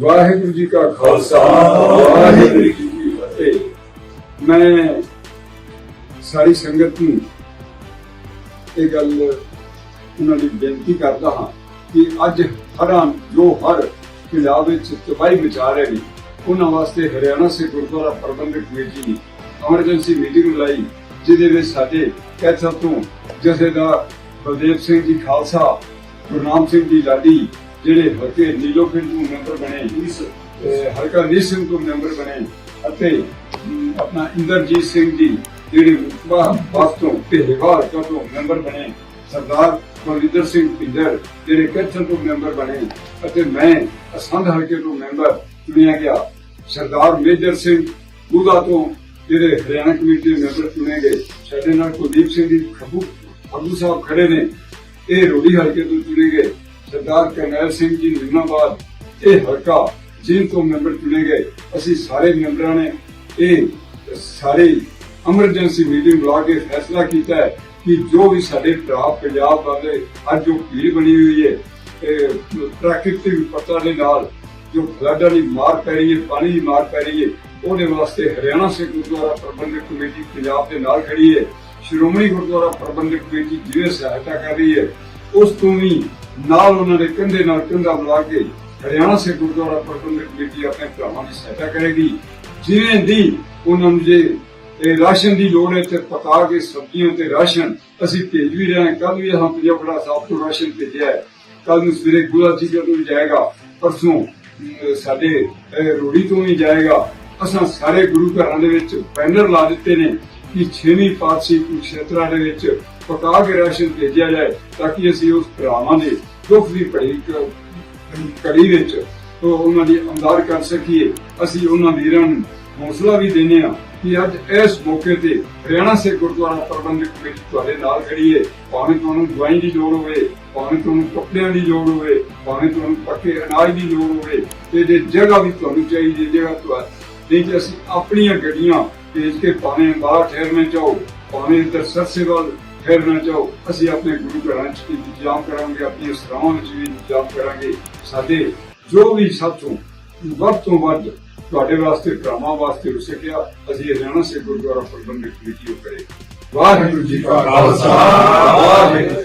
ਵਾਹਿਗੁਰੂ ਜੀ ਕਾ ਖਾਲਸਾ, ਵਾਹਿਗੁਰੂ ਜੀ ਕੀ ਫਤਿਹ। ਮੈਂ ਸਾਰੀ ਸੰਗਤ ਨੂੰ ਇਹ ਗੱਲ ਉਹਨਾਂ ਦੀ ਬੇਨਤੀ ਕਰਦਾ ਹਾਂ ਕਿ ਅੱਜ ਹਰਾਂ ਜੋ ਹਰ ਪੰਜਾਬ ਵਿੱਚ ਤਬਾਹੀ ਮਚਾ ਰਹੇ ਨੇ, ਉਹਨਾਂ ਵਾਸਤੇ ਹਰਿਆਣਾ ਸੇ ਗੁਰਦੁਆਰਾ ਪ੍ਰਬੰਧਕ ਕਮੇਟੀ ਨੇ ਐਮਰਜੈਂਸੀ ਮੀਟਿੰਗ ਬੁਲਾਈ, ਜਿਹਦੇ ਵਿੱਚ ਸਾਡੇ ਕੈਥਲ ਤੋਂ ਜਥੇਦਾਰ ਬਲਦੇਵ ਸਿੰਘ ਜੀ ਖਾਲਸਾ ਗੁਰਨਾਮ ਸਿੰਘ ਜੀ ਲਾਡੀ ਜਿਹੜੇ ਹਲਕੇ ਨੀਲੋ ਪਿੰਡ ਤੋਂ ਮੈਂਬਰ ਬਣੇ, ਇਸ ਹਲਕਾ ਨੀਲ ਸਿੰਘ ਤੋਂ ਮੈਂਬਰ ਬਣੇ ਅਤੇ ਆਪਣਾ ਇੰਦਰਜੀਤ ਸਿੰਘ ਜੀ, ਜਿਹੜੇ ਮੁਕਬਾ ਵਾਸਤੋਂ ਢੇਵਾਲ ਤੋਂ ਮੈਂਬਰ ਬਣੇ, ਸਰਦਾਰ ਬਲਵਿੰਦਰ ਸਿੰਘ ਪਿੰਦਰ ਜਿਹੜੇ ਕੈਥਲ ਤੋਂ ਮੈਂਬਰ ਬਣੇ ਅਤੇ ਮੈਂ ਅਸੰਧ ਹਲਕੇ ਤੋਂ ਮੈਂਬਰ ਚੁਣਿਆ ਗਿਆ। ਸਰਦਾਰ ਮੇਜਰ ਸਿੰਘ ਬੂਦਾ ਤੋਂ ਜਿਹੜੇ ਹਰਿਆਣਾ ਕਮੇਟੀ ਦੇ ਮੈਂਬਰ ਚੁਣੇ ਗਏ। ਸਾਡੇ ਨਾਲ ਕੁਲਦੀਪ ਸਿੰਘ ਜੀ ਖੱਬੂ ਖੱਬੂ ਸਾਹਿਬ ਖੜੇ ਨੇ। ਇਹ ਰੋੜੀ ਹਲਕੇ ਤੋਂ ਚੁਣੇ ਗਏ। ਸਰਦਾਰ ਕਰਨੈਲ ਸਿੰਘ ਜੀ ਨਿਰਮਾਬਾਦ ਇਹ ਹਲਕਾ ਜਿਨ ਤੋਂ ਮੈਂਬਰ ਚੁਣੇ ਗਏ। ਅਸੀਂ ਸਾਰੇ ਮੈਂਬਰਾਂ ਨੇ ਇਹ ਸਾਰੇ ਐਮਰਜੈਂਸੀ ਮੀਟਿੰਗ ਬੁਲਾ ਕੇ ਫੈਸਲਾ ਕੀਤਾ ਹੈ ਕਿ ਜੋ ਵੀ ਸਾਡੇ ਭਰਾ ਪੰਜਾਬ ਵਾਲੇ, ਅੱਜ ਜੋ ਭੀੜ ਬਣੀ ਹੋਈ ਹੈ ਇਹ ਪ੍ਰਾਕ੍ਰਿਤਿਕ ਵਿਪਤਾ ਦੇ ਨਾਲ ਜੋ ਫਲੱਡਾਂ ਦੀ ਮਾਰ ਪੈ ਰਹੀ ਹੈ, ਪਾਣੀ ਦੀ ਮਾਰ ਪੈ ਰਹੀ ਹੈ, ਉਹਦੇ ਵਾਸਤੇ ਹਰਿਆਣਾ ਸਿੱਖ ਗੁਰਦੁਆਰਾ ਪ੍ਰਬੰਧਕ ਕਮੇਟੀ ਪੰਜਾਬ ਦੇ ਨਾਲ ਖੜੀ ਹੈ। ਸ਼੍ਰੋਮਣੀ ਗੁਰਦੁਆਰਾ ਪ੍ਰਬੰਧਕ ਕਮੇਟੀ ਜਿਵੇਂ ਸਹਾਇਤਾ ਕਰ ਰਹੀ ਹੈ, ਉਸ ਤੋਂ ਵੀ ਨਾਲ ਉਹਨਾਂ ਦੇ ਕੰਧੇ ਨਾਲ ਕੰਧਾ ਮਿਲਾ ਕੇ ਹਰਿਆਣਾ ਸਿੱਖ ਗੁਰਦੁਆਰਾ ਪ੍ਰਬੰਧਕ ਕਮੇਟੀ ਆਪਣੇ ਭਰਾਵਾਂ ਦੀ ਸਹਾਇਤਾ ਕਰੇਗੀ। ਜਿਵੇਂ ਦੀ ਉਹਨਾਂ ਨੂੰ ਜੇ ਇਹ ਰਾਸ਼ਨ ਦੀ ਲੋੜ ਹੈ ਤੇ ਪਕਾ ਕੇ ਸਬਜ਼ੀਆਂ ਤੇ ਰਾਸ਼ਨ ਅਸੀਂ ਭੇਜ ਵੀ ਰਹੇ ਹਾਂ। ਕੱਲ ਵੀ ਹਾਂ ਪੰਜਾਬੜਾ ਸਾਹਿਬ ਤੋਂ ਰਾਸ਼ਨ ਭੇਜਿਆ ਕੱਲ ਨੂੰ ਸਵੇਰੇ ਗੁਲਾ ਜੀ ਤੋਂ ਵੀ ਜਾਏਗਾ ਪਰਸੋਂ ਸਾਡੇ ਅਹ, ਰੂੜੀ ਤੋਂ ਵੀ ਜਾਏਗਾ। ਅਸਾਂ ਸਾਰੇ ਗੁਰੂ ਘਰਾਂ ਦੇ ਵਿੱਚ ਬੈਨਰ ਲਾ ਦਿੱਤੇ ਨੇ ਕਿ ਛੇਵੀਂ ਪਾਤਸ਼ਾਹੀ ਕੁਸ਼ੇਤਰਾ ਦੇ ਵਿੱਚ ਪਕਾ ਕੇ ਰਾਸ਼ਨ ਭੇਜਿਆ ਜਾਏ ਤਾਂ ਕਿ ਅਸੀਂ ਉਸ ਭਰਾਵਾਂ ਦੇ ਦੁੱਖ ਦੀ ਭੜੀ ਕੜੀ ਵਿੱਚ ਤੋਂ ਉਹਨਾਂ ਦੀ ਅਮਦਾਦ ਕਰ ਸਕੀਏ। ਅਸੀਂ ਉਹਨਾਂ ਵੀਰਾਂ ਨੂੰ ਹੌਸਲਾ ਵੀ ਦਿੰਦੇ ਹਾਂ ਕਿ ਅੱਜ ਇਸ ਮੌਕੇ ਤੇ ਹਰਿਆਣਾ ਸੇ ਗੁਰਦੁਆਰਾ ਪ੍ਰਬੰਧਕ ਕਮੇਟੀ ਤੁਹਾਡੇ ਨਾਲ ਖੜੀ ਹੈ ਭਾਵੇਂ ਤੁਹਾਨੂੰ ਦਵਾਈ ਦੀ ਲੋੜ ਹੋਵੇ, ਭਾਵੇਂ ਤੁਹਾਨੂੰ ਕੱਪੜਿਆਂ ਦੀ ਲੋੜ ਹੋਵੇ, ਭਾਵੇਂ ਤੁਹਾਨੂੰ ਪੱਕੇ ਅਨਾਜ ਦੀ ਲੋੜ ਹੋਵੇ, ਤੇ ਜੇ ਜਗ੍ਹਾ ਵੀ ਤੁਹਾਨੂੰ ਚਾਹੀਦੀ, ਜਗ੍ਹਾ ਤੁਹਾਨੂੰ ਨਹੀਂ ਤੇ ਅਸੀਂ ਆਪਣੀਆਂ ਗੱਡੀਆਂ ਭੇਜ ਕੇ ਭਾਵੇਂ ਬਾਹਰ ਠਹਿਰਨੇ ਚਾਹੋ, ਭਾਵੇਂ ਇੱਧਰ ਸਰਸੇ ਵੱਲ ਫਿਰ ਨਾ ਚਾਹੋ ਅਸੀਂ ਆਪਣੇ ਗੁਰੂ ਘਰਾਂ 'ਚ ਇੰਤਜ਼ਾਮ ਕਰਾਂਗੇ ਆਪਣੀਆਂ ਸਰਾਵਾਂ ਵਿੱਚ ਵੀ ਇੰਤਜ਼ਾਮ ਕਰਾਂਗੇ, ਸਾਡੇ ਜੋ ਵੀ ਸਾਥੋਂ ਵੱਧ ਤੋਂ ਵੱਧ ਤੁਹਾਡੇ ਵਾਸਤੇ, ਭਰਾਵਾਂ ਵਾਸਤੇ ਹੋ ਸਕਿਆ, ਅਸੀਂ ਹਰਿਆਣਾ ਸੇ ਗੁਰਦੁਆਰਾ ਪ੍ਰਬੰਧਕ ਕਮੇਟੀ ਉਹ ਕਰੇ ਵਾਹਿਗੁਰੂ ਜੀ ਕਾ ਖਾਲਸਾ, ਵਾਹਿਗੁਰੂ